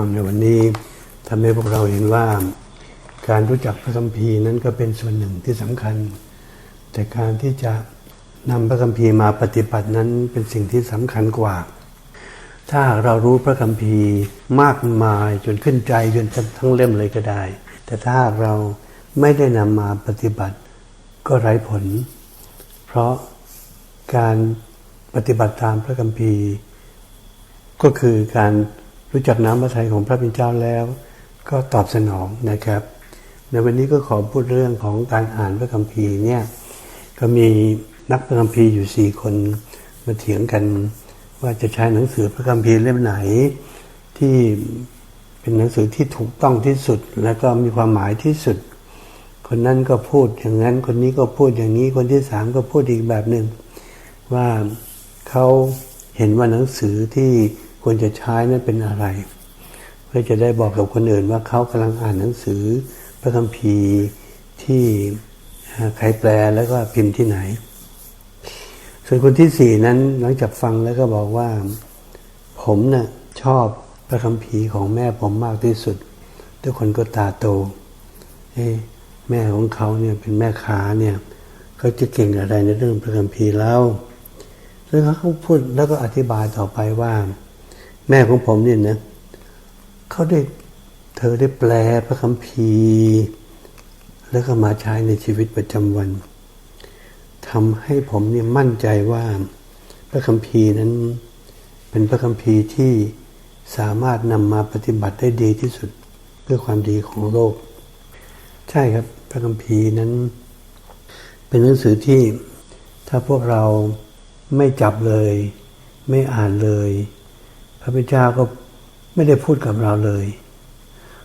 ฟังในวันนี้ทำให้พวกเราเห็นว่า การรู้จักพระคัมภีร์นั้นก็เป็นส่วนหนึ่งที่สำคัญ แต่การที่จะนำพระคัมภีร์มาปฏิบัตินั้นเป็นสิ่งที่สำคัญกว่า ถ้าเรารู้พระคัมภีร์มากมายจนขึ้นใจจนทั้งเล่มเลยก็ได้ แต่ถ้าเราไม่ได้นำมาปฏิบัติก็ไร้ผล เพราะการปฏิบัติตามพระคัมภีร์ ก็คือการ รู้จักน้ำพระทัยของพระเป็นเจ้าแล้ว ก็ตอบสนองนะครับในวันนี้ก็ขอพูดเรื่องของการอ่านพระคัมภีร์เนี่ยก็มีนักพระคัมภีร์อยู่สี่คนมาเถียงกันว่าจะใช้หนังสือพระคัมภีร์เล่มไหน ที่เป็นหนังสือที่ถูกต้องที่สุด และก็มีความหมายที่สุด คนนั้นก็พูดอย่างนั้น คนนี้ก็พูดอย่างนี้คนที่สามก็พูดอีกแบบหนึ่งว่าเขาเห็นว่าหนังสือที่ ควรจะใช้นั้นเป็นอะไร เพื่อจะได้บอกกับคนอื่นว่าเขากำลังอ่านหนังสือ พระคัมภีร์ที่ใครแปลแล้วก็พิมพ์ที่ไหน ส่วนคนที่สี่นั้นหลังจากฟังแล้วก็บอกว่า ผมนะ่ะชอบพระคัมภีร์ของแม่ผมมากที่สุด ทุกคนก็ตาโตเอ้แม่ของเขาเนี่ยเป็นแม่ค้าเนี่ยเขาจะเก่งอะไรในเรื่องพระคัมภีร์แล้วแล้วเขาพูดแล้วก็อธิบายต่อไปว่า แม่ของผมเนี่ยนะเขาได้เธอได้แปลพระคัมภีร์แล้วก็มาใช้ในชีวิตประจำวันทำให้ผมเนี่ยมั่นใจว่าพระคัมภีร์นั้น เป็นพระคัมภีร์ที่สามารถนำมาปฏิบัติได้ดีที่สุดเพื่อความดีของโลก ใช่ครับพระคัมภีร์นั้น เป็นหนังสือที่ถ้าพวกเราไม่จับเลย ไม่อ่านเลย พระพุทธเจ้าก็ไม่ได้พูดกับเราเลย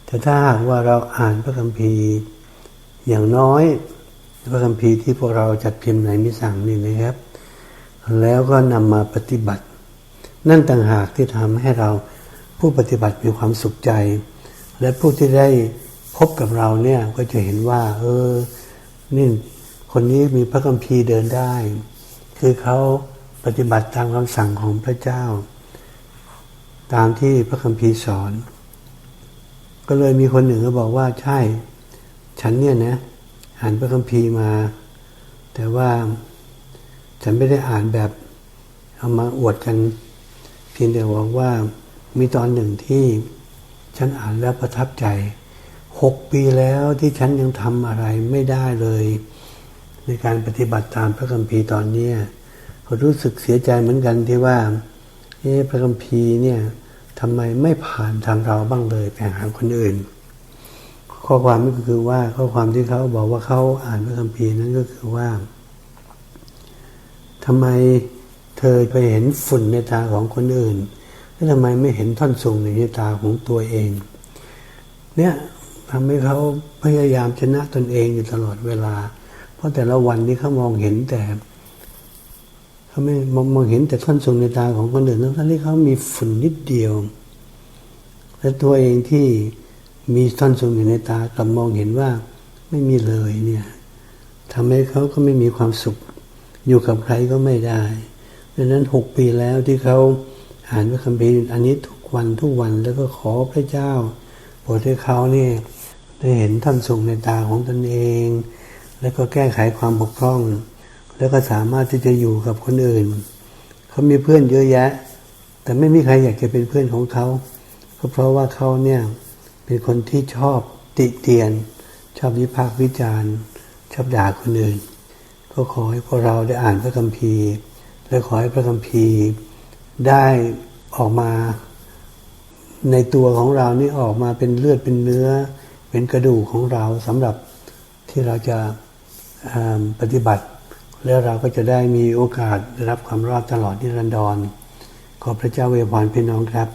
แต่ถ้าหากว่าเราอ่านพระคัมภีร์อย่างน้อยพระคัมภีร์ที่พวกเราจัดพิมพ์ในมิสั่งนี่นะครับ แล้วก็นำมาปฏิบัติ นั่นต่างหากที่ทำให้เราผู้ปฏิบัติมีความสุขใจ และผู้ที่ได้พบกับเราเนี่ยก็จะเห็นว่า เออนี่คนนี้มีพระคัมภีร์เดินได้ คือเขาปฏิบัติตามคำสั่งของพระเจ้า ตามที่พระคัมภีร์สอน ก็เลยมีคนหนึ่งก็บอกว่าใช่ ฉันเนี่ยนะอ่านพระคัมภีร์มา แต่ว่าฉันไม่ได้อ่านแบบเอามาอวดกันเพียงแต่บอกว่ามีตอนหนึ่งที่ฉันอ่านแล้วประทับใจหกปีแล้วที่ฉันยังทำอะไรไม่ได้เลย ในการปฏิบัติตามพระคัมภีร์ตอนนี้ก็รู้สึกเสียใจเหมือนกันที่ว่า เอ๊พระคัมภีร์เนี่ยทำไมไม่ผ่านทางเราบ้างเลยไปหาคนอื่น ข้อความก็คือว่าข้อความที่เขาบอกว่าเขาอ่านพระคัมภีร์นั้นก็คือว่าทำไมเธอไปเห็นฝุ่นในตาของคนอื่นแล้วทำไมไม่เห็นท่อนสูงในตาของตัวเอง เนี่ยทำให้เขาพยายามชนะตนเองอยู่ตลอดเวลา เพราะแต่ละวันนี้เขามองเห็นแต่ เขาไม่มองมองเห็นแต่ท่อนสูงในตาของคนอื่นทั้งที่เขามีฝุ่นนิดเดียว และตัวเองที่มีท่อนสูงอยู่ในตากลับมองเห็นว่าไม่มีเลยเนี่ยทำให้เขาก็ไม่มีความสุข อยู่กับใครก็ไม่ได้ดังนั้นหกปีแล้วที่เขาอ่านพระคัมภีร์อันนี้ทุกวันทุกวันแล้วก็ขอพระเจ้าโปรดให้เขาเนี่ยได้เห็นท่านสูงในตาของตนเอง แล้วก็แก้ไขความบกพร่อง แล้วก็สามารถที่จะอยู่กับคนอื่น เขามีเพื่อนเยอะแยะ แต่ไม่มีใครอยากจะเป็นเพื่อนของเขาก็เพราะว่าเขาเนี่ยเป็นคนที่ชอบติเตียน ชอบวิพากษ์วิจารณ์ ชอบด่าคนอื่น ก็ขอให้พวกเราได้อ่านพระคัมภีร์ และขอให้พระคัมภีร์ได้ออกมาในตัวของเรานี่ออกมาเป็นเลือดเป็นเนื้อ เป็นกระดูกของเราสำหรับที่เราจะปฏิบัติ แล้วเราก็จะได้มีโอกาสได้รับความรอดตลอดนิรันดรขอพระเจ้าเวพรพี่น้องครับ